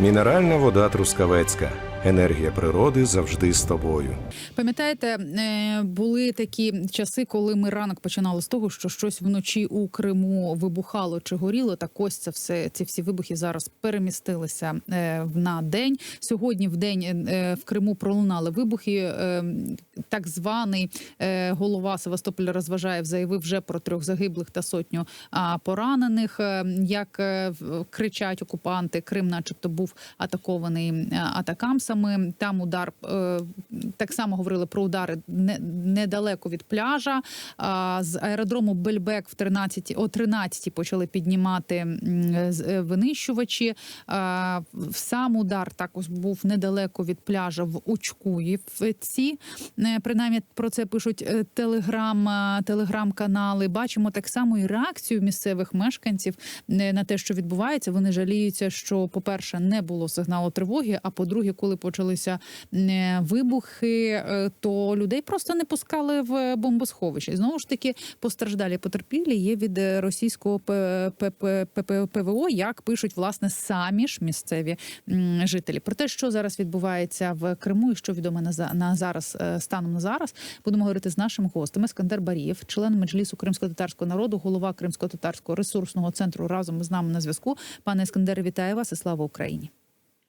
Мінеральна вода Трускавецька. Енергія природи завжди з тобою. Пам'ятаєте, е, були такі часи, коли ми ранок починали з того, що щось вночі у Криму вибухало чи горіло. Так ось це все ці всі вибухи зараз перемістилися е, на день. Сьогодні в день е, в Криму пролунали вибухи. Так званий голова Севастополя розважаєв заявив вже про трьох загиблих та сотню поранених. Як кричать окупанти, Крим, начебто, був атакований е, атакамсами. Там удар е, так само говорили про удари не- недалеко від пляжа. З аеродрому Бельбек в 13, о 13 почали піднімати е, винищувачі. Сам удар також був недалеко від пляжа в Учкуївці. Е, Принаймні про це пишуть телеграм, телеграм-канали. Бачимо так само і реакцію місцевих мешканців на те, що відбувається. Вони жаліються, що, по-перше, не було сигналу тривоги. А по-друге, коли почалися е, вибухи, е, то людей просто не пускали в бомбосховище. І знову ж таки, постраждалі потерпілі є від російського ПВО, як пишуть власне самі ж місцеві жителі. Про те, що зараз відбувається в Криму, і що відомо на на зараз е, станом на зараз, будемо говорити з нашим гостем. Ескандер Барієв, член меджлісу кримсько-татарського народу, голова кримсько-татарського ресурсного центру разом з нами на зв'язку. Пане Ескандере, вітаю вас і слава Україні.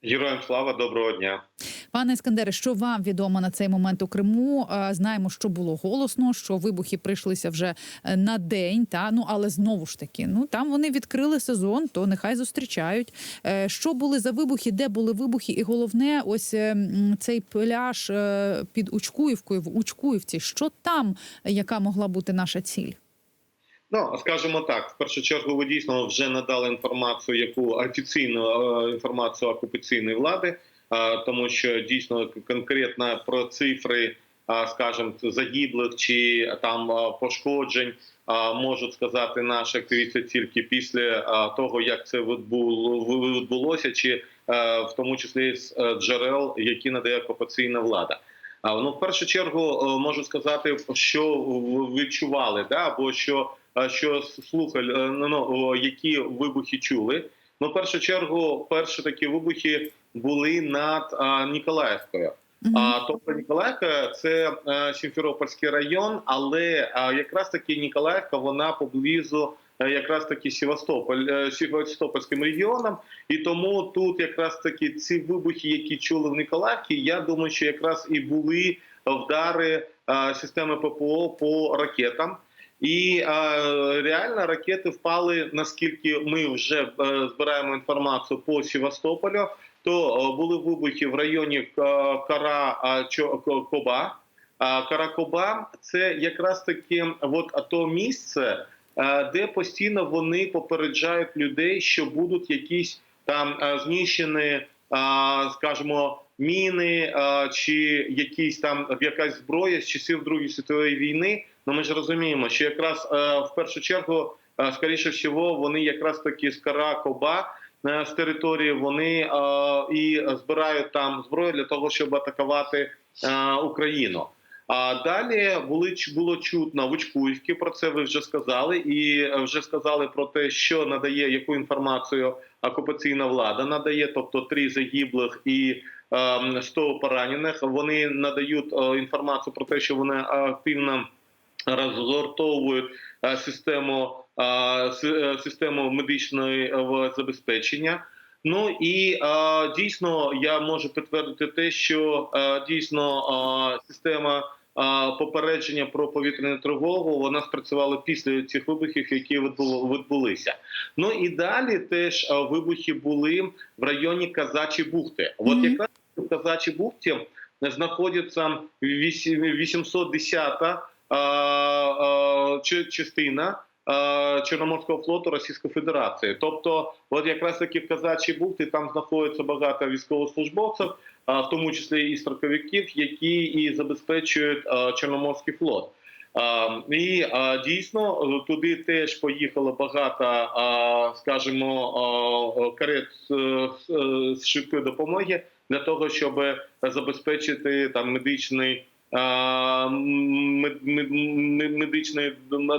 Героям слава, доброго дня. Пане Ескандере, що вам відомо на цей момент у Криму? Е, Знаємо, що було голосно, що вибухи прийшлися вже е, на день. Та ну але знову ж таки, ну там вони відкрили сезон, то нехай зустрічають. Е, Що були за вибухи, де були вибухи, і головне, ось цей пляж під Учкуївкою в Учкуївці. Що там, яка могла бути наша ціль? Ну скажімо так, в першу чергу ви дійсно вже надали інформацію, яку офіційну е, інформацію окупаційної влади, е, тому що дійсно конкретно про цифри, е, скажімо, загиблих чи там пошкоджень. Можуть сказати наші активісти тільки після того, як це відбуло- відбулося, чи в тому числі з джерел, які надає окупаційна влада. А ну, в першу чергу можу сказати, що ви відчували, да або що, що слухали, е, ну, ну, які вибухи чули. Ну, в першу чергу, перші такі вибухи були над а, Ніколаївкою. Мгм. А тобто Ніколаївка це е, Сімферопольський район, але а, якраз таки Ніколаївка вона поблизу е, якраз таки Севастополь, е, Севастопольським регіоном. І тому тут якраз таки ці вибухи, які чули в Ніколаївці, я думаю, що якраз і були вдари е, системи ППО по ракетам. І реально ракети впали, наскільки ми вже е, збираємо інформацію по Севастополю, то були вибухи в районі е, Кара Коба. Каракоба це якраз таки от то місце, е, де постійно вони попереджають людей, що будуть якісь там знищені, скажімо, міни чи якісь там якась зброя з часів Другої світової війни. Ну ми ж розуміємо, що якраз е, в першу чергу, е, скоріше всього, вони якраз таки з Каракоба е, з території вони і збирають там зброю для того, щоб атакувати Україну. А далі були було чутно в Учкуївці, про це ви вже сказали, і вже сказали про те, що надає яку інформацію окупаційна влада надає, тобто три загиблих і ем, 100 поранених. Вони надають інформацію про те, що вони активно розгортовують е, систему е, систему медичної е, забезпечення. Ну і дійсно я можу підтвердити те, що дійсно система попередження про повітряну тривогу вона спрацювала після цих вибухів, які відбулися. Ну і далі теж вибухи були в районі Казачі бухти. От якраз в Казачій бухті знаходиться вісім- 810-та е, е, чи- частина е, Чорноморського флоту Російської Федерації. Тобто, от якраз таки в Казачій бухті там знаходиться багато військовослужбовців, в тому числі і строковиків, які і забезпечують е, Чорноморський флот. І дійсно е, туди теж поїхало багато, скажімо, карет е, е, з швидкої допомоги для того, щоб забезпечити там медичний. Медичної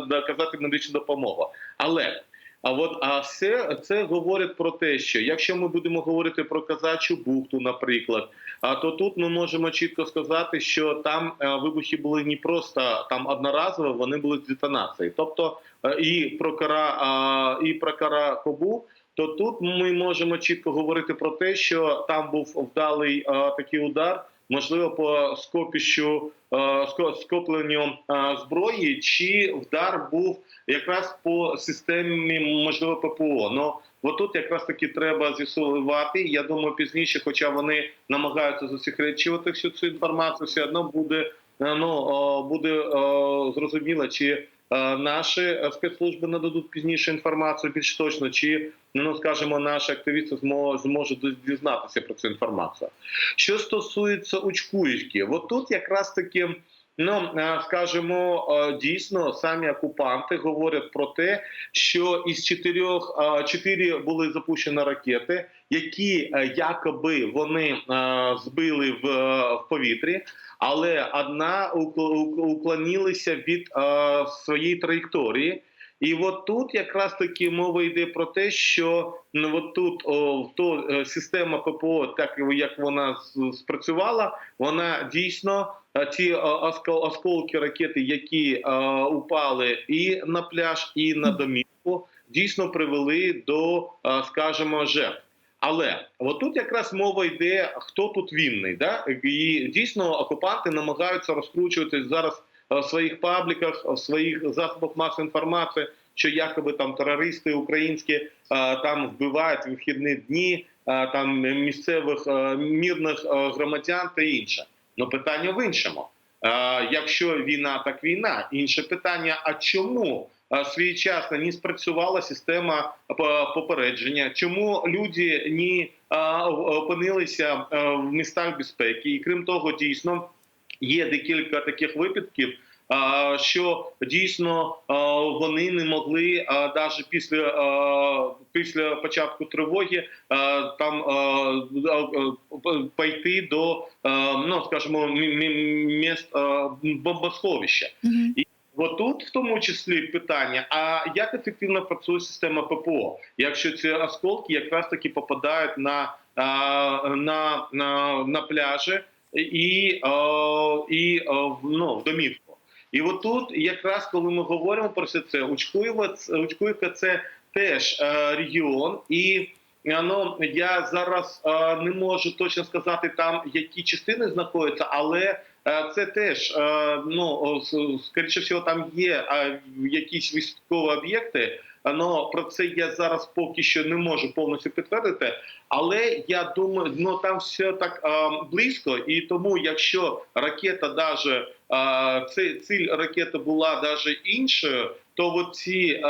наказати медичну допомогу, але А от а це, це говорить про те, що якщо ми будемо говорити про казачу бухту, наприклад, а то тут ми можемо чітко сказати, що там е, вибухи були не просто там одноразові, вони були з детонації. Тобто е, і про кара і про кара кобу. То тут ми можемо чітко говорити про те, що там був вдалий такий удар, можливо, по скопіщу е, скопленню е, зброї, чи вдар був якраз по системі, можливо, ППО. Ну отут якраз таки треба з'ясувати. Я думаю, пізніше, хоча вони намагаються засекречувати всю цю інформацію, все одно буде е, ну буде зрозуміло, чи наші е, спецслужби нададуть пізніше інформацію більш точно, чи ну скажімо, наші активісти змо- зможуть дізнатися про цю інформацію. Що стосується Учкуївки, от тут якраз таки. Ну, е, скажімо, е, дійсно самі окупанти говорять про те, що із чотирьох е, чотири були запущені ракети, які якоби вони збили в, повітрі, але одна ук- ук- уклонилася від своєї траєкторії. І от тут якраз таки мова йде про те, що ну, от тут о, то, е, система ППО, так як вона спрацювала, вона дійсно е, ті е, осколки ракети, які е, упали і на пляж, і на домівку, дійсно привели до, скажімо, жертв. Але от тут якраз мова йде, хто тут винний. Да? І дійсно окупанти намагаються розкручувати зараз в своїх пабліках, в своїх засобах масової інформації, що якоби там терористи українські е, там вбивають вихідні дні е, там місцевих е, мирних е, громадян та інше. Ну питання в іншому. Е, Якщо війна, так війна. Інше питання: а чому е, своєчасно не спрацювала система попередження? Чому люди не е, опинилися е, в містах безпеки? І крім того, дійсно є декілька таких випадків. Що дійсно вони не могли навіть після після початку тривоги там пойти до ну скажімо мі- мі- міст бомбосховища. Мгм. От тут в тому числі питання: а як ефективно працює система ППО, якщо ці осколки якраз таки попадають на, на, на, на пляжі і, а, і а, ну, в домівку? І от тут, якраз коли ми говоримо про все це, Учкуєва, Учкуївка це теж е, регіон, і е, ну, я зараз е, не можу точно сказати там, які частини знаходяться, але е, це теж е, ну скоріше всього, там є е, якісь військові об'єкти. Но про це я зараз поки що не можу повністю підтвердити. Але я думаю, ну там все так е, близько, і тому, якщо ракета даже е, це ціль ракети була даже іншою, то от ці,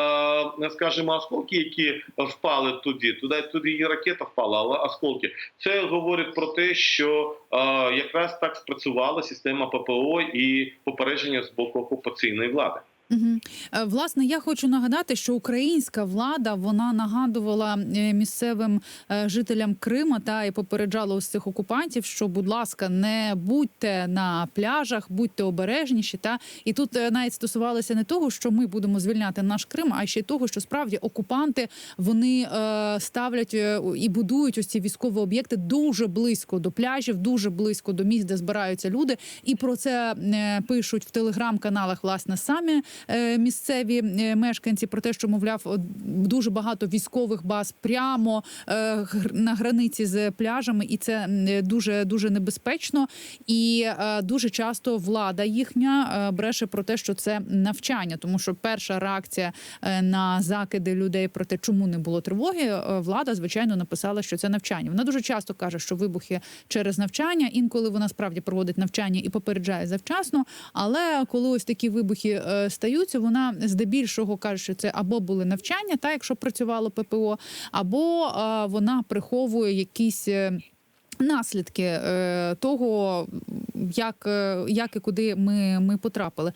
е, скажімо, осколки, які впали туди, туди туди і ракета впала, але осколки, це говорить про те, що е, якраз так спрацювала система ППО і попередження з боку окупаційної влади. Е, Власне, я хочу нагадати, що українська влада вона нагадувала е, місцевим е, жителям Крима та і попереджала ось цих окупантів, що, будь ласка, не будьте на пляжах, будьте обережніші. Та і тут навіть стосувалося не того, що ми будемо звільняти наш Крим, а ще й того, що справді окупанти вони ставлять і будують ось ці військові об'єкти дуже близько до пляжів, дуже близько до місць, де збираються люди. І про це пишуть в телеграм-каналах власне самі місцеві е, мешканці про те, що мовляв дуже багато військових баз прямо е, на границі з пляжами, і це дуже дуже небезпечно. І е, дуже часто влада їхня е, бреше про те, що це навчання, тому що перша реакція е, на закиди людей про те, чому не було тривоги, е, влада звичайно написала, що це навчання. Вона дуже часто каже, що вибухи через навчання. Інколи вона справді проводить навчання і попереджає завчасно. Але коли ось такі вибухи е, стаються, вона здебільшого каже, що це або були навчання, та якщо працювало ППО, або е, вона приховує якісь. Наслідки е, того, як, е, як і куди ми, ми потрапили.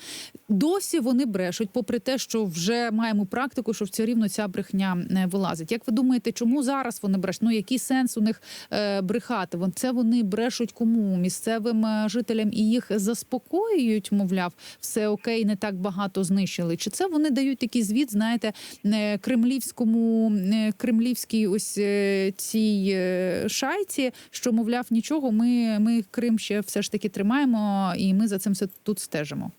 Досі вони брешуть, попри те, що вже маємо практику, що все рівно ця брехня е, вилазить. Як ви думаєте, чому зараз вони брешуть? Ну який сенс у них е, брехати? Це вони брешуть кому місцевим жителям і їх заспокоюють, мовляв, все окей, не так багато знищили. Чи це вони дають такий звіт, знаєте, кремлівському кремлівській ось цій шайці, що мовляв нічого, ми, ми Крим ще все ж таки тримаємо, і ми за цим все тут стежимо.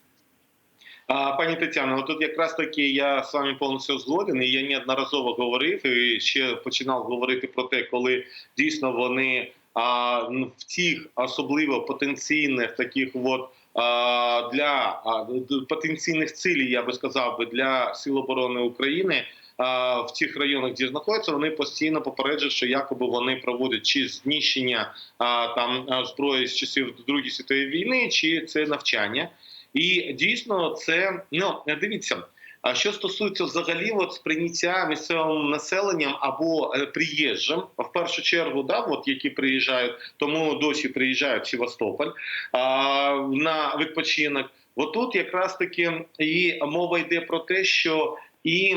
Пані Тетяно, тут якраз таки я з вами повністю згоден. І я неодноразово говорив і ще починав говорити про те, коли дійсно вони а, в тих особливо потенційних таких от. Для потенційних цілей, я би сказав би, для Сил оборони України в тих районах, де знаходяться, вони постійно попереджують, що якоби вони проводять чи знищення там зброї з часів Другої світової війни, чи це навчання. І дійсно, це ну дивіться. А що стосується взагалі от сприйняття місцевим населенням або е, приїжджим, в першу чергу, да, от які приїжджають, тому досі приїжджають в Севастополь а, на відпочинок. Отут якраз таки і мова йде про те, що і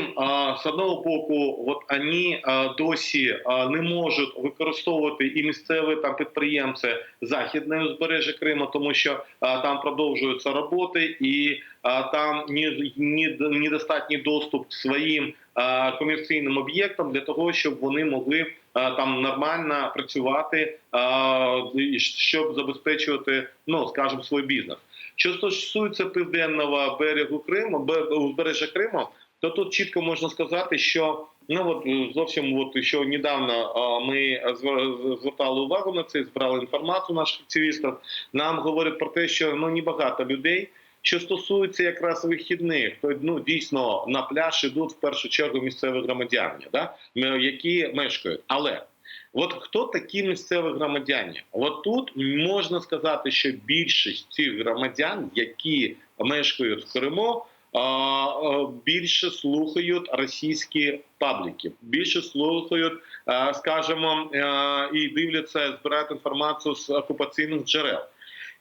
з одного боку, от вони досі не можуть використовувати і місцеві там підприємці західне узбережжя Криму, тому що там продовжуються роботи, і там ні, ні, недостатній доступ к своїм комерційним об'єктам для того, щоб вони могли там нормально працювати, щоб забезпечувати, ну скажімо, свій бізнес. Що стосується південного берегу Криму, бе- узбережжя Криму, то тут чітко можна сказати, що ну от е, зовсім от що недавно ми звертали увагу на це, збирали інформацію наших активістів. Нам говорять про те, що ну небагато людей. Що стосується якраз вихідних, то ну дійсно на пляж ідуть в першу чергу місцеві громадяни, да? які мешкають. Але от хто такі місцеві громадяни? От тут можна сказати, що більшість цих громадян, які мешкають в Криму, більше слухають російські пабліки, більше слухають, а, скажімо, і дивляться, збирають інформацію з окупаційних джерел.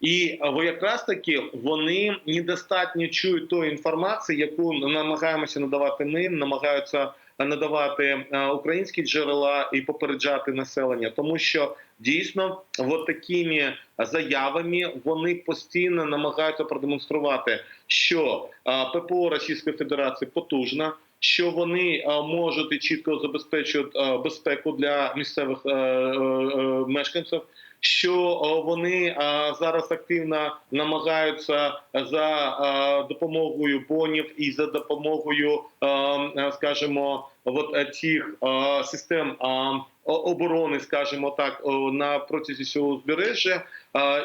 І якраз таки вони недостатньо чують тої інформації, яку намагаємося надавати ми, намагаються надавати е, українські джерела і попереджати населення, тому що дійсно от такими заявами вони постійно намагаються продемонструвати, що ППО Російської Федерації потужна. Що вони можуть і чітко забезпечують е, безпеку для місцевих е, е, е, мешканців, що е, вони е, зараз активно намагаються за е, допомогою бонів і за допомогою, скажімо, от цих систем оборони, скажімо так, на протязі цього узбережжя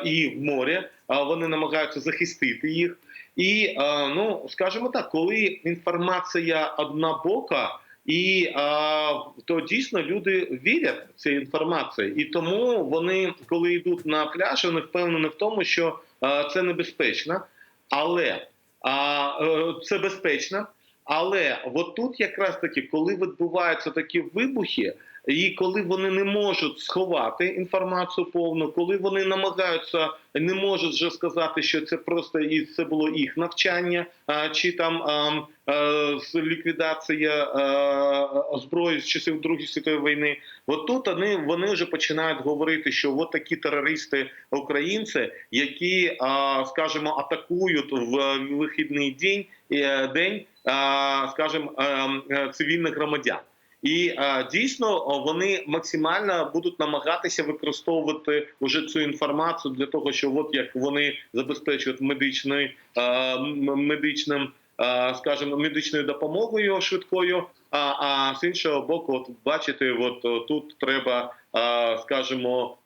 і в морі. Вони намагаються захистити їх. І ну скажімо так, коли інформація однобока, і а, то дійсно люди вірять в цій інформації, і тому вони, коли йдуть на пляж, вони впевнені в тому, що а, це небезпечно, але а, е, це безпечно. Але от тут якраз таки, коли відбуваються такі вибухи, і коли вони не можуть сховати інформацію повну, коли вони намагаються, не можуть вже сказати, що це просто і це було їх навчання, чи там ліквідація зброї з часів Другої світової війни. От тут вони, вони вже починають говорити, що от такі терористи українці, які, скажімо, атакують в вихідний день, е, день, скажімо, ем, е, цивільних громадян. І дійсно вони максимально будуть намагатися використовувати уже цю інформацію для того, що от як вони забезпечують медичною е, медичним, скажімо, медичною допомогою швидкою. А, а з іншого боку, от бачите, от тут треба, скажімо,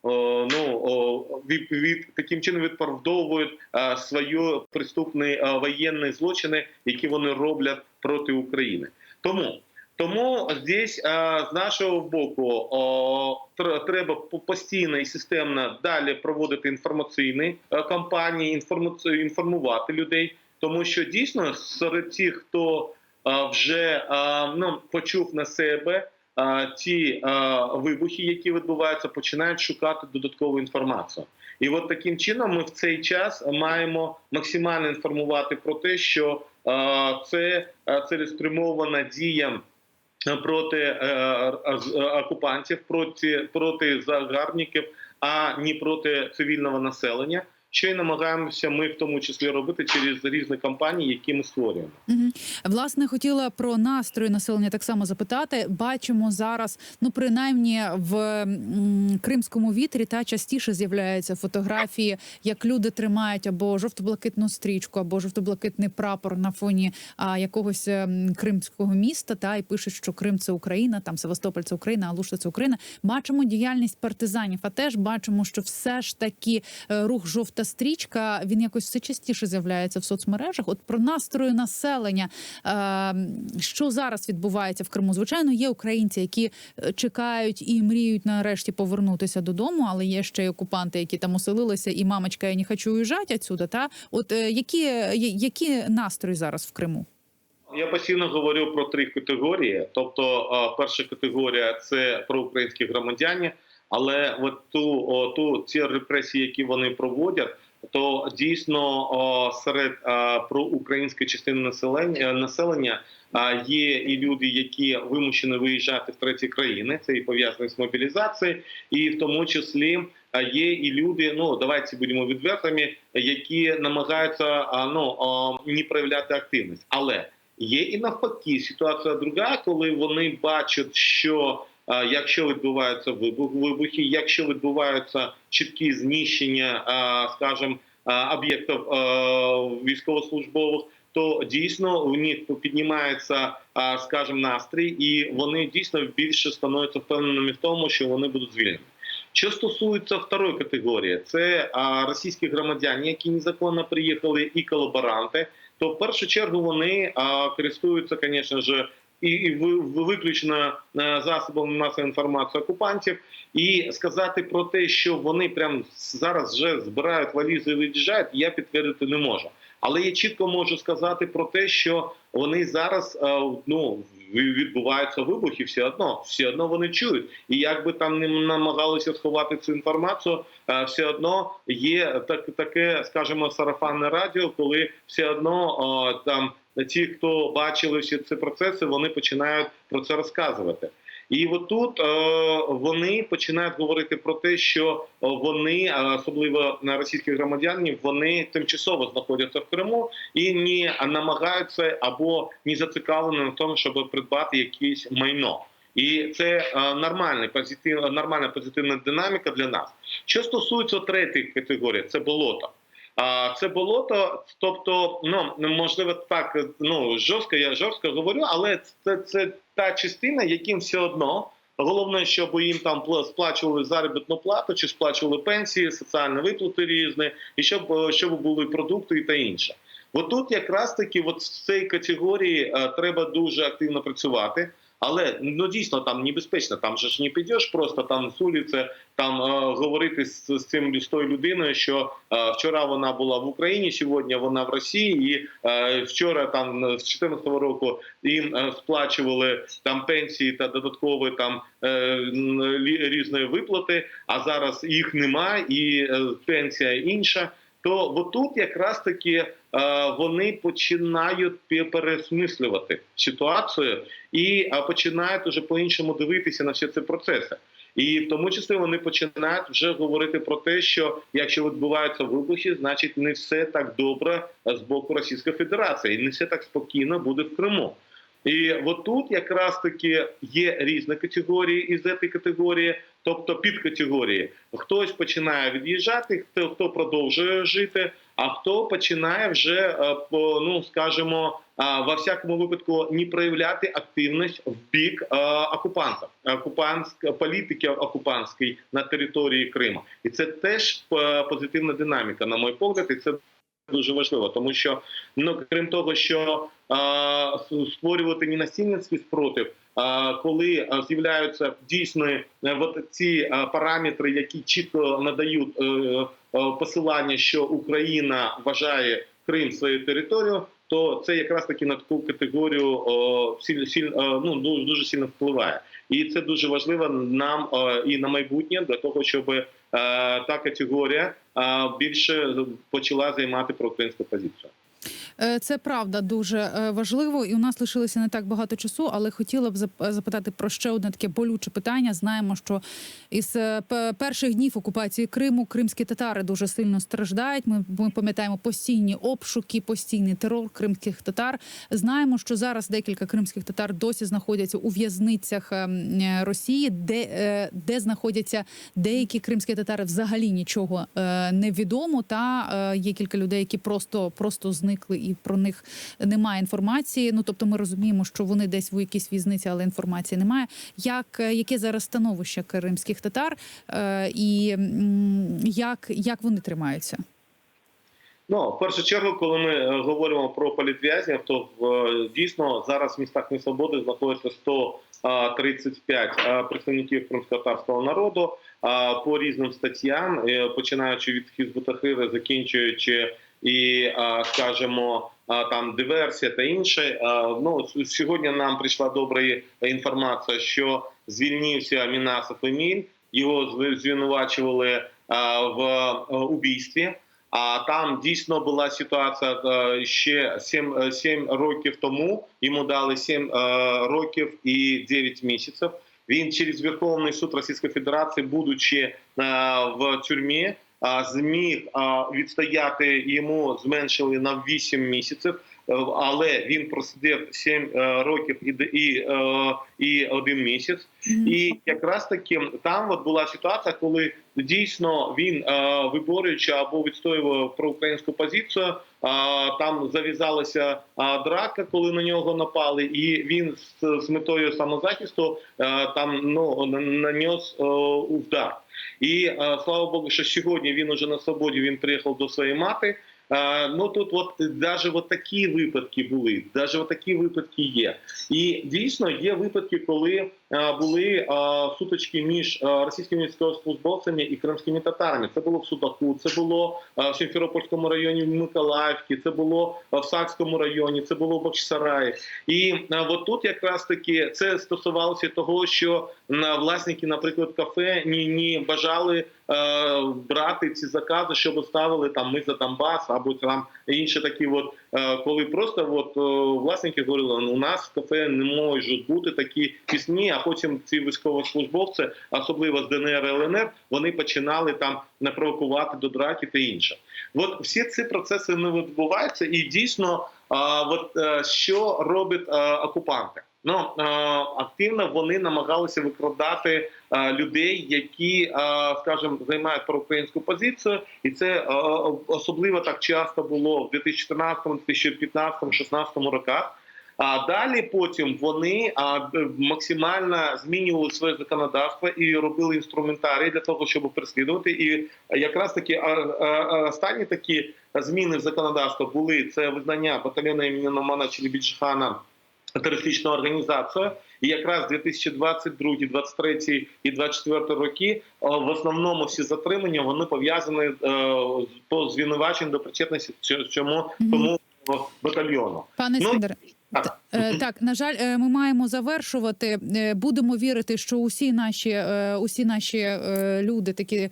ну від, від таким чином відправдовують свої приступні е, воєнні злочини, які вони роблять проти України. Тому тому здесь з нашого боку тр- треба по- постійно і системно далі проводити інформаційні е, кампанії, інформувати людей, тому що дійсно серед тих, хто вже ну, почув на себе е, вибухи, які відбуваються, починають шукати додаткову інформацію. І от таким чином ми в цей час маємо максимально інформувати про те, що це цілеспрямована дія проти е, е, окупантів, проти, проти загарбників, а не проти цивільного населення. Що й намагаємося ми в тому числі робити через різні кампанії, які ми створюємо. Мгм. Власне, хотіла про настрої населення так само запитати. Бачимо зараз, ну принаймні в м, кримському вітрі та частіше з'являються фотографії, як люди тримають або жовто-блакитну стрічку, або жовто-блакитний прапор на фоні а, якогось ем, кримського міста. Та і пишуть, що Крим це Україна, там Севастополь це Україна, Алушта це Україна. Бачимо діяльність партизанів. А теж бачимо, що все ж таки е, рух жовта стрічка він якось все частіше з'являється в соцмережах. От про настрої населення, е, що зараз відбувається в Криму. Звичайно, є українці, які е, чекають і мріють нарешті повернутися додому, але є ще й окупанти, які там оселилися, і мамочка, я не хочу уїжджати отсюда. Та от е, які, які настрої зараз в Криму? Я постійно говорю про три категорії. Тобто, перша категорія це проукраїнські громадяни, але от ту, о, ту ці репресії, які вони проводять, то дійсно о, серед е, проукраїнської частини населення населення е, є і люди, які вимушені виїжджати в треті країни. Це і пов'язано з мобілізацією, і в тому числі. Є і люди, ну давайте будемо відвертими, які намагаються ну не проявляти активність, але Є і навпаки ситуація друга, коли вони бачать, що якщо відбуваються вибух, вибухи, якщо відбуваються чіткі знищення, скажімо, об'єктів військовослужбових, то дійсно у них піднімається, скажімо, настрій, і вони дійсно більше становляться впевненими в тому, що вони будуть звільнені. Що стосується второї категорії, це російські громадяни, які незаконно приїхали, і колаборанти то в першу чергу вони користуються, звісно ж, і, і ви- ви- виключно е, засобами масової інформації окупантів, і сказати про те, що вони прямо зараз вже збирають валізи і виїжджають, я підтвердити не можу. Але я чітко можу сказати про те, що вони зараз е, ну відбуваються вибухи, все одно, все одно вони чують. І як би там не намагалися сховати цю інформацію, е, все одно є так, таке, скажімо, сарафанне радіо, коли все одно там ті, хто бачили всі ці процеси, вони починають про це розказувати. І от тут е, вони починають говорити про те, що е, вони, е, особливо на російських громадян, вони тимчасово знаходяться в Криму і не намагаються або не зацікавлені на тому, щоб придбати якесь майно. І це е, нормальний позитив, нормальна позитивна динаміка для нас. Що стосується третьої категорії, це болото. А це болото, тобто, ну можливо, так ну жорстко, я жорстко говорю, але це, це та частина, яким все одно. Головне, щоб їм там пла- сплачували заробітну плату, чи сплачували пенсії, соціальні виплати різні, і щоб, е, щоб були продукти і та інше. От тут якраз таки, от з цієї категорії е, треба дуже активно працювати. Але ну дійсно там небезпечно. Там же ж не підеш просто там вулиці, там е, говорити з, з цим з тою людиною, що е, вчора вона була в Україні, сьогодні вона в Росії, і е, вчора там з 2014 року їм е, сплачували там пенсії та додаткові там е, різні виплати. А зараз їх нема, і е, пенсія інша. То отут якраз таки е, вони починають пе- пересмислювати ситуацію і е, починають уже по-іншому дивитися на всі ці процеси. І в тому числі вони починають вже говорити про те, що якщо відбуваються вибухи, значить не все так добре з боку Російської Федерації, і не все так спокійно буде в Криму. І от тут якраз таки є різні категорії із цієї категорії, тобто підкатегорії. Хтось починає від'їжджати, хто хто продовжує жити, а хто починає вже е, ну скажімо, во всякому випадку не проявляти активність в бік е, окупанта, окупантська політики окупантської на території Криму, і це теж е, позитивна динаміка, на мій погляд, і це дуже важливо, тому що ну крім того, що е, створювати ненасильницький спротив. Коли з'являються дійсно е, ці параметри, які чітко надають е, е, посилання, що Україна вважає Крим своєю територією, то це якраз таки на таку категорію ну, дуже, сильно впливає. і це дуже важливо нам і на майбутнє для того, щоб та категорія більше почала займати проукраїнську позицію. Е, Це правда дуже е, важливо, і у нас лишилося не так багато часу, але хотіла б зап- запитати про ще одне таке болюче питання. Знаємо, що із е, перших днів окупації Криму кримські татари дуже сильно страждають. Ми, ми пам'ятаємо постійні обшуки, постійний терор кримських татар. Знаємо, що зараз декілька кримських татар досі знаходяться у в'язницях е, м, е, Росії, де, е, де знаходяться деякі кримські татари. Взагалі нічого е, не відомо. Та е, є кілька людей, які просто, просто зникли, і про них немає інформації. Ну тобто, ми розуміємо, що вони десь в якійсь в'язниці, але інформації немає. Як яке зараз становище кримських татар, е, і як, як вони тримаються? Ну, в першу чергу, коли ми е, говоримо про політв'язнів, то е, дійсно зараз в містах Несвободи знаходиться 135 е, представників кримськотарського народу по різним статтям, починаючи від Хізбутахири, закінчуючи і, скажімо, там диверсія та інше. Ну сьогодні нам прийшла добра інформація, що звільнився Мінасов Еміль, його зв- звинувачували в убійстві. А там дійсно була ситуація ще 7, 7 років тому. Йому дали 7 років і 9 місяців. Він через Верховний суд Російської Федерації, будучи в тюрмі, зміг відстояти йому зменшили на 8 місяців. Е, Але він просидів 7 е, років і, і, е, і один місяць. І якраз таки там от була ситуація, коли дійсно він виборюючи або відстоював проукраїнську позицію. там зав'язалася драка, коли на нього напали, і він з, метою самозахисту там ну нанес удар. І е, слава Богу, що сьогодні він уже на свободі. Він приїхав до своєї мати. Е, Ну тут, от навіть от такі випадки були, навіть от такі випадки є. І дійсно є випадки, коли були е, сутички між е, російськими військовослужбовцями і кримськими татарами. Це було в Судаку, це було е, в Сімферопольському районі в Миколаївці, це було е, в Сакському районі, це було в Бахчисараї. І е, от тут якраз таки це стосувалося того, що власники, наприклад, кафе ні, ні бажали. е, Брати ці закази, щоб ставили там ми за Донбас або там інші такі, от е, коли просто от е, власники говорили, ну у нас в кафе не можуть бути такі пісні. А потім ці військовослужбовці, особливо з ДНР ЛНР, вони починали там напровокувати до драки та інше. От всі ці процеси не відбуваються, і дійсно, от е, що роблять е, окупанти? Ну активно вони намагалися викрадати людей, які, скажімо, займають проукраїнську позицію, і це особливо так часто було в 2014, 2015, 2016 роках. А далі потім вони максимально змінювали своє законодавство і робили інструментарій для того, щоб переслідувати. І якраз таки останні такі зміни в законодавство були це визнання батальйону імені Номана Челебіджхана терористичною організацією. І якраз 2022, 23 і 24 роки в основному всі затримання вони пов'язані е, по звинуваченню до причетності цьому- тому батальйону. Пане Ну, Так. Е, Так, на жаль, е, ми маємо завершувати. Е, Будемо вірити, що усі наші, е, усі наші е, люди такі.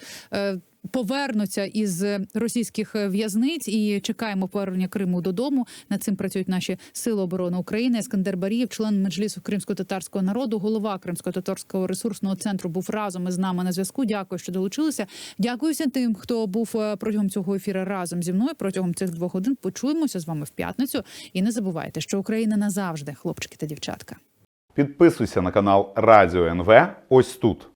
Е, Повернуться із російських в'язниць і чекаємо повернення Криму додому. Над цим працюють наші сили оборони України. Ескандер Барієв, член меджлісу кримсько-татарського народу, голова кримсько-татарського ресурсного центру, був разом із нами на зв'язку. Дякую, що долучилися. Дякую всім тим, хто був е, протягом цього ефіру разом зі мною. Протягом цих двох годин почуємося з вами в п'ятницю. І не забувайте, що Україна назавжди, хлопчики та дівчатка. Підписуйся на канал Радіо НВ ось тут.